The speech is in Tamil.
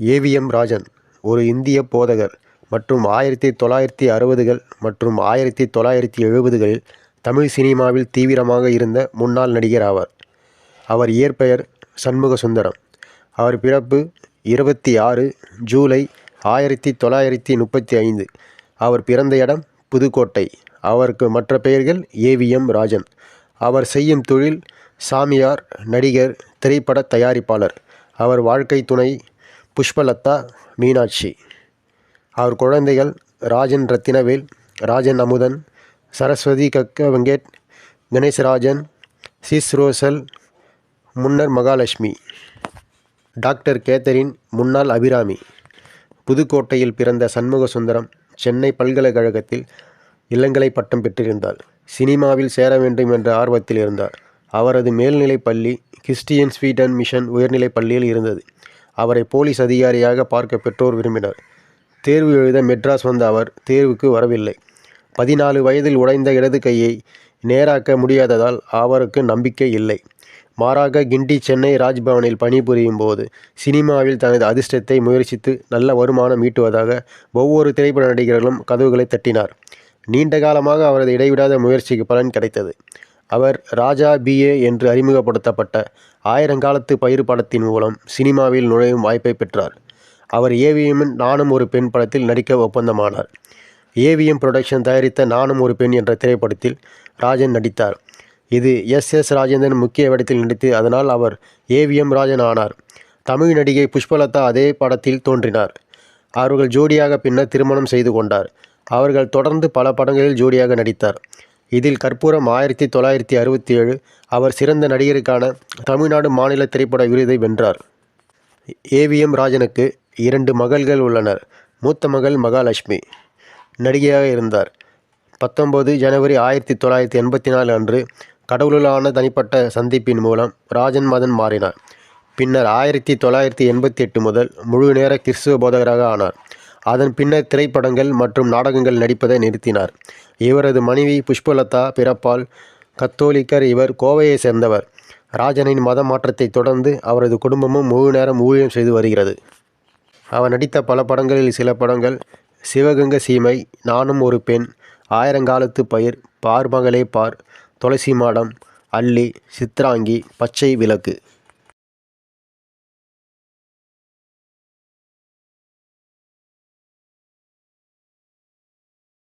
ஏவிஎம் ராஜன் ஒரு இந்திய போதகர் மற்றும் ஆயிரத்தி தொள்ளாயிரத்தி அறுபதுகள் மற்றும் ஆயிரத்தி தொள்ளாயிரத்தி எழுபதுகளில் தமிழ் சினிமாவில் தீவிரமாக இருந்த முன்னாள் நடிகர் ஆவார். அவர் இயற்பெயர் சண்முகசுந்தரம். அவர் பிறப்பு இருபத்தி ஆறு ஜூலை ஆயிரத்தி தொள்ளாயிரத்தி முப்பத்தி ஐந்து. அவர் பிறந்த இடம் புதுக்கோட்டை. அவருக்கு மற்ற பெயர்கள் ஏவிஎம் ராஜன். அவர் செய்யும் தொழில் சாமியார் நடிகர் திரைப்பட தயாரிப்பாளர். அவர் வாழ்க்கை துணை புஷ்பலதா மீனாட்சி. அவர் குழந்தைகள் ராஜன் ரத்தினவேல் ராஜன் அமுதன் சரஸ்வதி கக்க வெங்கட் கணேசராஜன் சிஸ்ரோசல் முன்னர் மகாலட்சுமி. டாக்டர் கேத்தரின் முன்னாள் அபிராமி. புதுக்கோட்டையில் பிறந்த சண்முகசுந்தரம் சென்னை பல்கலைக்கழகத்தில் இளங்கலை பட்டம் பெற்றிருந்தார் சினிமாவில் சேர வேண்டும் என்ற ஆர்வத்தில் இருந்தார். அவரது மேல்நிலைப் பள்ளி கிறிஸ்டியன் ஸ்வீடன் மிஷன் உயர்நிலைப் பள்ளியில் இருந்தது. அவரை போலீஸ் அதிகாரியாக பார்க்க பெற்றோர் விரும்பினர். தேர்வு எழுத மெட்ராஸ் வந்த அவர் தேர்வுக்கு வரவில்லை. பதினாலு வயதில் உடைந்த இடது கையை நேராக்க முடியாததால் அவருக்கு நம்பிக்கை இல்லை. மாறாக கிண்டி சென்னை ராஜ்பவனில் பணிபுரியும் போது சினிமாவில் தனது அதிர்ஷ்டத்தை முயற்சித்து நல்ல வருமானம் ஈட்டுவதாக ஒவ்வொரு திரைப்பட நடிகர்களும் கதவுகளை தட்டினார். நீண்ட காலமாக அவரது இடைவிடாத முயற்சிக்கு பலன் கிடைத்தது. அவர் ராஜா பிஏ என்று அறிமுகப்படுத்தப்பட்ட ஆயிரங்காலத்து பயிர் படத்தின் மூலம் சினிமாவில் நுழையும் வாய்ப்பை பெற்றார். அவர் ஏவிஎம்மின் நானும் ஒரு பெண் படத்தில் நடிக்க ஒப்பந்தமானார். ஏவிஎம் புரொடக்ஷன் தயாரித்த நானும் ஒரு பெண் என்ற திரைப்படத்தில் ராஜன் நடித்தார். இது எஸ். எஸ். ராஜேந்திரன் முக்கிய வேடத்தில் நடித்து அதனால் அவர் ஏவிஎம் ராஜன் ஆனார். தமிழ் நடிகை புஷ்பலதா அதே படத்தில் தோன்றினார். அவர்கள் ஜோடியாக பின்னர் திருமணம் செய்து கொண்டார். அவர்கள் தொடர்ந்து பல படங்களில் ஜோடியாக நடித்தார். இதில் கற்பூரம் ஆயிரத்தி தொள்ளாயிரத்தி அறுபத்தி ஏழு அவர் சிறந்த நடிகருக்கான தமிழ்நாடு மாநில திரைப்பட விருதை வென்றார். ஏவிஎம் ராஜனுக்கு இரண்டு மகள்கள் உள்ளனர். மூத்த மகள் மகாலட்சுமி நடிகையாக இருந்தார். பத்தொன்பது ஜனவரி ஆயிரத்தி தொள்ளாயிரத்தி எண்பத்தி நாலு அன்று கடவுளான தனிப்பட்ட சந்திப்பின் மூலம் ராஜன் மதன் மாறினார். பின்னர் ஆயிரத்தி தொள்ளாயிரத்தி எண்பத்தி எட்டு முதல் முழு நேர கிறிஸ்துவ போதகராக ஆனார். அதன் பின்னர் திரைப்படங்கள் மற்றும் நாடகங்கள் நடிப்பதை நிறுத்தினார். இவரது மனைவி புஷ்பலதா பிறப்பால் கத்தோலிக்கர் இவர் கோவையை சேர்ந்தவர். ராஜனின் மத மாற்றத்தை தொடர்ந்து அவரது குடும்பமும் முழு நேரம் ஊழியம் செய்து வருகிறது. அவர் நடித்த பல படங்களில் சில படங்கள் சிவகங்கை சீமை நானும் ஒரு பெண் ஆயிரங்காலத்து பயிர் பார் மகளே பார் துளசி மாடம் அள்ளி சித்ராங்கி பச்சை விளக்கு.